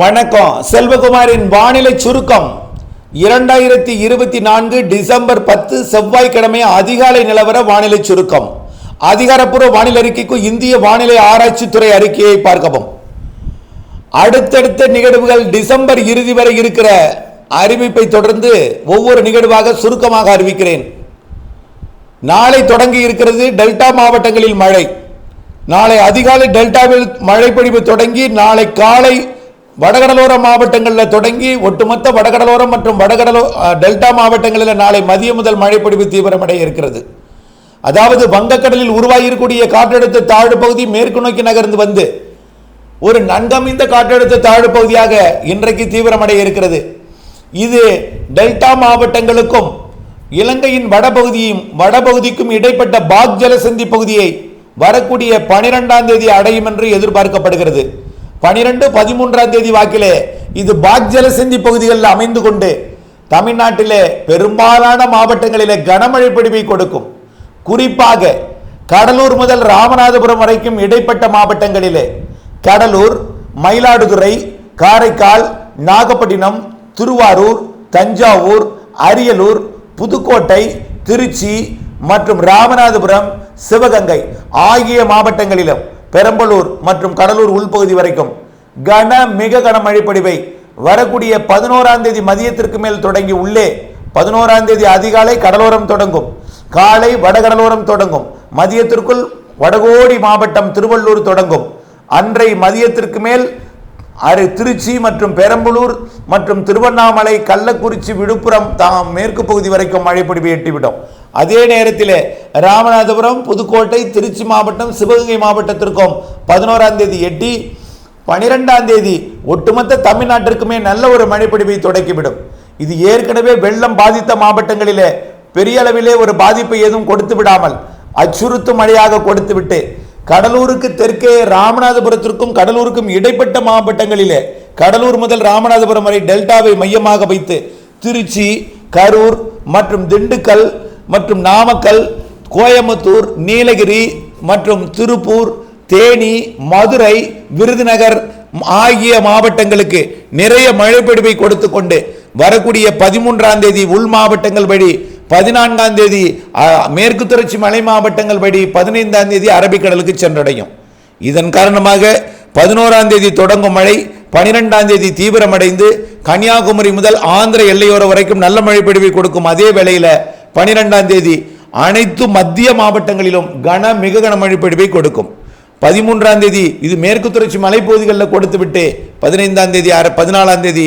வணக்கம். செல்வகுமாரின் வானிலை சுருக்கம். இரண்டாயிரத்தி இருபத்தி நான்கு டிசம்பர் பத்து செவ்வாய்க்கிழமை அதிகாலை நிலவர வானிலை சுருக்கம். அதிகாரப்பூர்வ வானிலை அறிக்கைக்கு இந்திய வானிலை ஆராய்ச்சித்துறை அறிக்கையை பார்க்கவும். அடுத்தடுத்த நிகழ்வுகள் டிசம்பர் இறுதி வரை இருக்கிற அறிவிப்பை தொடர்ந்து ஒவ்வொரு நிகழ்வாக சுருக்கமாக அறிவிக்கிறேன். நாளை தொடங்கி இருக்கிறது டெல்டா மாவட்டங்களில் மழை. நாளை அதிகாலை டெல்டாவில் மழைப்பொழிவு தொடங்கி நாளை காலை வடகடலோர மாவட்டங்களில் தொடங்கி ஒட்டுமொத்த வடகடலோரம் மற்றும் வடகடலோ டெல்டா மாவட்டங்களில் நாளை மதியம் முதல் மழைப்பொழிவு தீவிரமடைய இருக்கிறது. அதாவது வங்கக்கடலில் உருவாகியிருக்கூடிய காற்றழுத்த தாழ்வு பகுதி மேற்கு நோக்கி நகர்ந்து வந்து ஒரு நன்கமைந்த காற்றழுத்த தாழ்வு பகுதியாக இன்றைக்கு தீவிரமடைய இருக்கிறது. இது டெல்டா மாவட்டங்களுக்கும் இலங்கையின் வடபகுதியும் வடபகுதிக்கும் இடைப்பட்ட பாக் ஜலசந்தி பகுதியை வரக்கூடிய பனிரெண்டாம் தேதி அடையும் என்று எதிர்பார்க்கப்படுகிறது. பனிரெண்டு பதிமூன்றாம் தேதி வாக்கிலே இது பாக் ஜலசந்தி பகுதிகளில் அமைந்து கொண்டு தமிழ்நாட்டிலே பெரும்பாலான மாவட்டங்களிலே கனமழை பொழிவை கொடுக்கும். குறிப்பாக கடலூர் முதல் ராமநாதபுரம் வரைக்கும் இடைப்பட்ட மாவட்டங்களிலே கடலூர் மயிலாடுதுறை காரைக்கால் நாகப்பட்டினம் திருவாரூர் தஞ்சாவூர் அரியலூர் புதுக்கோட்டை திருச்சி மற்றும் ராமநாதபுரம் சிவகங்கை ஆகிய மாவட்டங்களிலும் பெரம்பலூர் மற்றும் கடலூர் உள்பகுதி வரைக்கும் கன மிக கன மழைப்படிவை வரக்கூடிய பதினோராம் தேதி மதியத்திற்கு மேல் தொடங்கி உள்ளே பதினோராம் தேதி அதிகாலை கடலோரம் தொடங்கும். காலை வடகடலோரம் தொடங்கும். மதியத்திற்குள் வடகோடி மாவட்டம் திருவள்ளூர் தொடங்கும். அன்றை மதியத்திற்கு மேல் அரு திருச்சி மற்றும் பெரம்பலூர் மற்றும் திருவண்ணாமலை கள்ளக்குறிச்சி விழுப்புரம் தாம் மேற்கு பகுதி வரைக்கும் மழைப்பொடிவை எட்டிவிடும். அதே நேரத்தில் ராமநாதபுரம் புதுக்கோட்டை திருச்சி மாவட்டம் சிவகங்கை மாவட்டத்திற்கும் பதினோராம் தேதி எட்டி பனிரெண்டாம் தேதி ஒட்டுமொத்த தமிழ்நாட்டிற்குமே நல்ல ஒரு மழைப்பொழிவை தொடக்கிவிடும். இது ஏற்கனவே வெள்ளம் பாதித்த மாவட்டங்களிலே பெரிய அளவிலே ஒரு பாதிப்பை ஏதும் கொடுத்து விடாமல் அச்சுறுத்தும் மழையாக கொடுத்துவிட்டு கடலூருக்கு தெற்கே ராமநாதபுரத்திற்கும் கடலூருக்கும் இடைப்பட்ட மாவட்டங்களிலே கடலூர் முதல் ராமநாதபுரம் வரை டெல்டாவை மையமாக வைத்து திருச்சி கரூர் மற்றும் திண்டுக்கல் மற்றும் நாமக்கல் கோயம்புத்தூர் நீலகிரி மற்றும் திருப்பூர் தேனி மதுரை விருதுநகர் ஆகிய மாவட்டங்களுக்கு நிறைய மழைப்பிடிப்பை கொடுத்து கொண்டு வரக்கூடிய பதிமூன்றாம் தேதி உள் மாவட்டங்கள் வழி பதினான்காம் தேதி மேற்கு தொடர்ச்சி மலை மாவட்டங்கள் படி பதினைந்தாம் தேதி அரபிக்கடலுக்கு சென்றடையும். இதன் காரணமாக பதினோராம் தேதி தொடங்கும் மழை பனிரெண்டாம் தேதி தீவிரமடைந்து கன்னியாகுமரி முதல் ஆந்திர எல்லையோர வரைக்கும் நல்ல மழை பிடிவை கொடுக்கும் அதே வேளையில் பனிரெண்டாம் தேதி அனைத்து மத்திய மாவட்டங்களிலும் கன மிக கனமழை பொழிவை கொடுக்கும். பதிமூன்றாம் தேதி இது மேற்கு தொடர்ச்சி மலைப்பகுதிகளில் கொடுத்துவிட்டு பதினைந்தாம் தேதி அர பதினாலாம் தேதி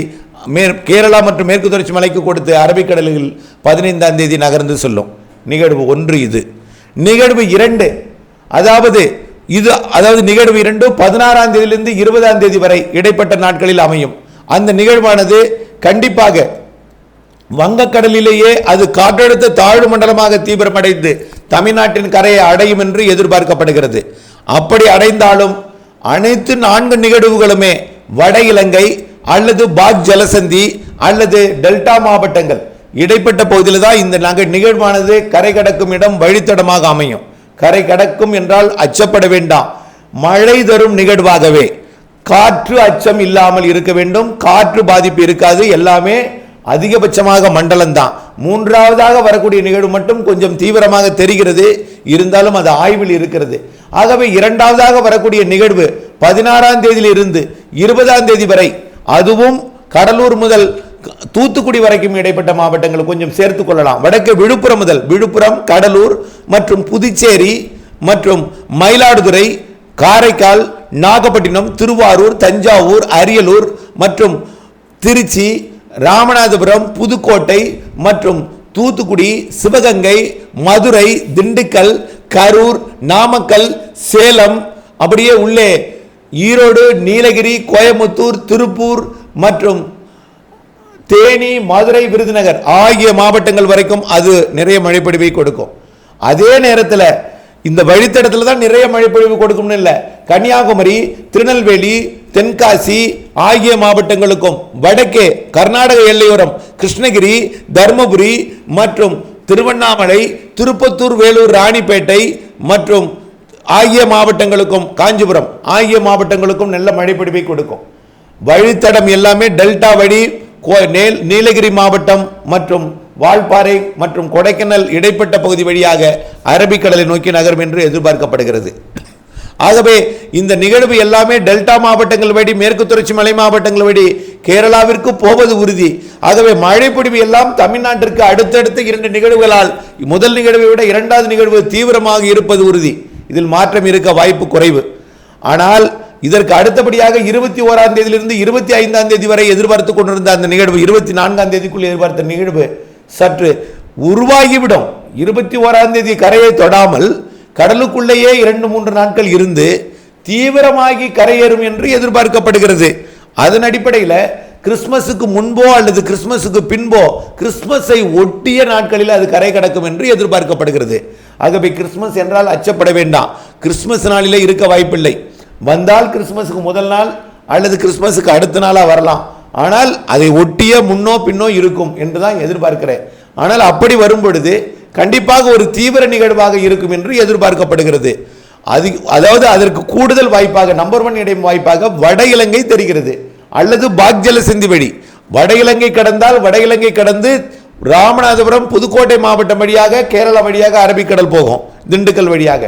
மே கேரளா மற்றும் மேற்கு தொடர்ச்சி மலைக்கு கொடுத்து அரபிக்கடலில் பதினைந்தாம் தேதி நகர்ந்து செல்லும். நிகழ்வு ஒன்று இது. நிகழ்வு இரண்டு. அதாவது இது அதாவது நிகழ்வு இரண்டு பதினாறாம் தேதியிலிருந்து இருபதாம் தேதி வரை இடைப்பட்ட நாட்களில் அமையும். அந்த நிகழ்வானது கண்டிப்பாக வங்கக்கடலிலேயே அது காற்றழுத்த தாழ்வு மண்டலமாக தீவிரமடைந்து தமிழ்நாட்டின் கரையை அடையும் என்று எதிர்பார்க்கப்படுகிறது. அப்படி அடைந்தாலும் அனைத்து நான்கு நிகழ்வுகளுமே வட இலங்கை அல்லது பாக் ஜலசந்தி அல்லது டெல்டா மாவட்டங்கள். இடைப்பட்ட பகுதியில் தான் இந்த நாங்கள் நிகழ்வானது கரை கடக்கும் இடம் வழித்தடமாக அமையும். கரை கடக்கும் என்றால் அச்சப்பட வேண்டாம். மழை தரும் நிகழ்வாகவே. காற்று அச்சம் இல்லாமல் இருக்க வேண்டும். காற்று பாதிப்பு இருக்காது. எல்லாமே அதிகபட்சமாக மண்டலம்தான். மூன்றாவதாக வரக்கூடிய நிகழ்வு மட்டும் கொஞ்சம் தீவிரமாக தெரிகிறது. இருந்தாலும் அது ஆய்வில் இருக்கிறது. ஆகவே இரண்டாவதாக வரக்கூடிய நிகழ்வு பதினாறாம் தேதியிலிருந்து இருபதாம் தேதி வரை அதுவும் கடலூர் முதல் தூத்துக்குடி வரைக்கும் இடைப்பட்ட மாவட்டங்களை கொஞ்சம் சேர்த்து கொள்ளலாம். வடக்கு விழுப்புரம் முதல் விழுப்புரம் கடலூர் மற்றும் புதுச்சேரி மற்றும் மயிலாடுதுறை காரைக்கால் நாகப்பட்டினம் திருவாரூர் தஞ்சாவூர் அரியலூர் மற்றும் திருச்சி ராமநாதபுரம் புதுக்கோட்டை மற்றும் தூத்துக்குடி சிவகங்கை மதுரை திண்டுக்கல் கரூர் நாமக்கல் சேலம் அப்படியே உள்ளே ஈரோடு நீலகிரி கோயம்புத்தூர் திருப்பூர் மற்றும் தேனி மதுரை விருதுநகர் ஆகிய மாவட்டங்கள் வரைக்கும் அது நிறைய மழைப்பொழிவை கொடுக்கும். அதே நேரத்தில் இந்த வழித்தடத்தில் தான் நிறைய மழைப்பொழிவு கொடுக்கும்னு இல்லை. கன்னியாகுமரி திருநெல்வேலி தென்காசி ஆகிய மாவட்டங்களுக்கும் வடக்கே கர்நாடக எல்லையோரம் கிருஷ்ணகிரி தருமபுரி மற்றும் திருவண்ணாமலை திருப்பத்தூர் வேலூர் ராணிப்பேட்டை மற்றும் ஆகிய மாவட்டங்களுக்கும் காஞ்சிபுரம் ஆகிய மாவட்டங்களுக்கும் நல்ல மழைப்பிடிப்பை கொடுக்கும். வழித்தடம் எல்லாமே டெல்டா வழி கோ- நீலகிரி மாவட்டம் மற்றும் வால்பாறை மற்றும் கொடைக்கானல் இடைப்பட்ட பகுதி வழியாக அரபிக்கடலை நோக்கி நகரும் என்று எதிர்பார்க்கப்படுகிறது. ஆகவே இந்த நிகழ்வு எல்லாமே டெல்டா மாவட்டங்கள் வழி மேற்கு தொடர்ச்சி மலை மாவட்டங்கள் வழி கேரளாவிற்கு போவது உறுதி. ஆகவே மழை எல்லாம் தமிழ்நாட்டிற்கு அடுத்தடுத்த இரண்டு நிகழ்வுகளால் முதல் நிகழ்வை விட இரண்டாவது நிகழ்வு தீவிரமாக இருப்பது உறுதி. இதில் மாற்றம் இருக்க வாய்ப்பு குறைவு. ஆனால் இதற்கு அடுத்தபடியாக இருபத்தி ஓராம் தேதியிலிருந்து இருபத்தி ஐந்தாம் தேதி வரை எதிர்பார்த்து கொண்டிருந்த அந்த நிகழ்வு இருபத்தி நான்காம் தேதிக்குள் எதிர்பார்த்த நிகழ்வு சற்று உருவாகிவிடும். இருபத்தி ஓராம் தேதி கரையை தொடாமல் கடலுக்குள்ளேயே இரண்டு மூன்று நாட்கள் இருந்து தீவிரமாகி கரையேறும் என்று எதிர்பார்க்கப்படுகிறது. அதன் அடிப்படையில் கிறிஸ்மஸுக்கு முன்போ அல்லது கிறிஸ்மஸுக்கு பின்போ கிறிஸ்மஸை ஒட்டிய நாட்களில் அது கரை கடக்கும் என்று எதிர்பார்க்கப்படுகிறது. ஆகவே கிறிஸ்மஸ் என்றால் அச்சப்பட வேண்டாம். கிறிஸ்மஸ் நாளிலே இருக்க வாய்ப்பில்லை. வந்தால் கிறிஸ்மஸுக்கு முதல் நாள் அல்லது கிறிஸ்மஸுக்கு அடுத்த நாளாக வரலாம். ஆனால் அதை ஒட்டிய முன்னோ பின்னோ இருக்கும் என்று தான் எதிர்பார்க்கிறேன். ஆனால் அப்படி வரும் பொழுது கண்டிப்பாக ஒரு தீவிர நிகழ்வாக இருக்கும் என்று எதிர்பார்க்கப்படுகிறது. அது அதாவது அதற்கு கூடுதல் வாய்ப்பாக நம்பர் ஒன் இடம் வாய்ப்பாக வட இலங்கை தெரிகிறது. அல்லது பாக்ஜல சிந்தி வழி வட இலங்கை கடந்தால் வட இலங்கை கடந்து ராமநாதபுரம் புதுக்கோட்டை மாவட்டம் வழியாக கேரளா வழியாக அரபிக்கடல் போகும் திண்டுக்கல் வழியாக.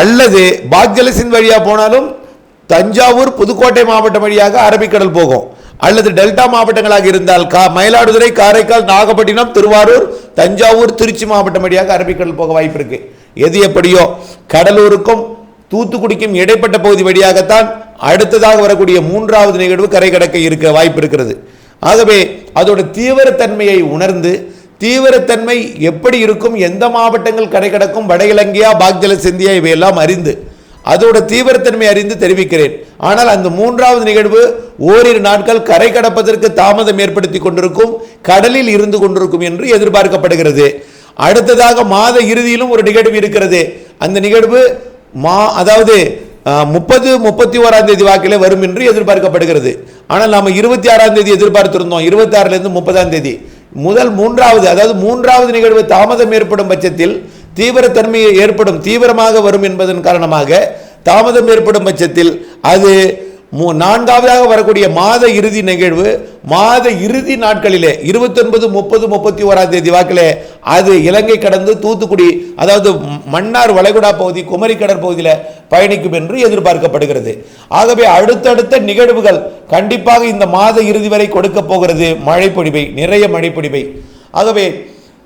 அல்லது பாக்ஜலசின் வழியாக போனாலும் தஞ்சாவூர் புதுக்கோட்டை மாவட்டம் வழியாக அரபிக்கடல் போகும். அல்லது டெல்டா மாவட்டங்களாக இருந்தால் கா மயிலாடுதுறை காரைக்கால் நாகப்பட்டினம் திருவாரூர் தஞ்சாவூர் திருச்சி மாவட்டம் வழியாக அரபிக்கடல் போக வாய்ப்பு இருக்கு. எது எப்படியோ கடலூருக்கும் தூத்துக்குடிக்கும் இடைப்பட்ட பகுதி வழியாகத்தான் அடுத்ததாக வரக்கூடிய மூன்றாவது நிகழ்வு கரை கடக்க இருக்க வாய்ப்பு இருக்கிறது. ஆகவே அதோட தீவிரத்தன்மையை உணர்ந்து தீவிரத்தன்மை எப்படி இருக்கும் எந்த மாவட்டங்கள் கரை கடக்கும் வட இலங்கையா பாக்ஜல சிந்தியா இவையெல்லாம் அறிந்து அதோட தீவிரத்தன்மை அறிந்து தெரிவிக்கிறேன். ஆனால் அந்த மூன்றாவது நிகழ்வு ஓரிரு நாட்கள் கரை கடப்பதற்கு தாமதம் ஏற்படுத்தி கொண்டிருக்கும் கடலில் இருந்து கொண்டிருக்கும் என்று எதிர்பார்க்கப்படுகிறது. அடுத்ததாக மாத இறுதியிலும் ஒரு நிகழ்வு இருக்கிறது. அந்த நிகழ்வு மா அதாவது முப்பது முப்பத்தி ஓராம் தேதி வாக்கிலே வரும் என்று எதிர்பார்க்கப்படுகிறது. ஆனால் நாம் இருபத்தி ஆறாம் தேதி எதிர்பார்த்திருந்தோம். இருபத்தி ஆறுலேருந்து முப்பதாம் தேதி. முதல் மூன்றாவது அதாவது மூன்றாவது நிகழ்வு தாமதம் ஏற்படும் பட்சத்தில் தீவிரத்தன்மையை ஏற்படும் தீவிரமாக வரும் என்பதன் காரணமாக தாமதம் ஏற்படும் பட்சத்தில் அது மூ- நான்காவதாக வரக்கூடிய மாத இறுதி நிகழ்வு மாத இறுதி நாட்களிலே இருபத்தொன்பது முப்பது முப்பத்தி ஓராம் தேதி வாக்கிலே அது இலங்கை கடந்து தூத்துக்குடி அதாவது மன்னார் வளைகுடா பகுதி குமரி கடற்பகுதியில் பயணிக்கும் என்று எதிர்பார்க்கப்படுகிறது. ஆகவே அடுத்தடுத்த நிகழ்வுகள் கண்டிப்பாக இந்த மாத இறுதி வரை கொடுக்க போகிறது. மழைப்பொழிவை நிறைய மழைப்பொழிவை. ஆகவே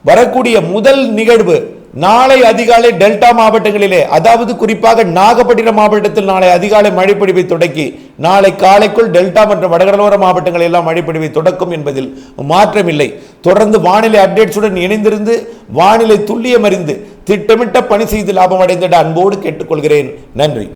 வரக்கூடிய முதல் நிகழ்வு நாளை அதிகாலை டெல்டா மாவட்டங்களிலே அதாவது குறிப்பாக நாகப்பட்டினம் மாவட்டத்தில் நாளை அதிகாலை மழைப்பொழிவை தொடக்கி நாளை காலைக்குள் டெல்டா மற்றும் வடகடலோர மாவட்டங்கள் எல்லாம் மழைப்பொழிவை தொடக்கும் என்பதில் மாற்றமில்லை. தொடர்ந்து வானிலை அப்டேட்ஸுடன் இணைந்திருந்து வானிலை துல்லியமறிந்து திட்டமிட்ட பணி செய்து லாபம் அடைந்திட அன்போடு கேட்டுக்கொள்கிறேன். நன்றி.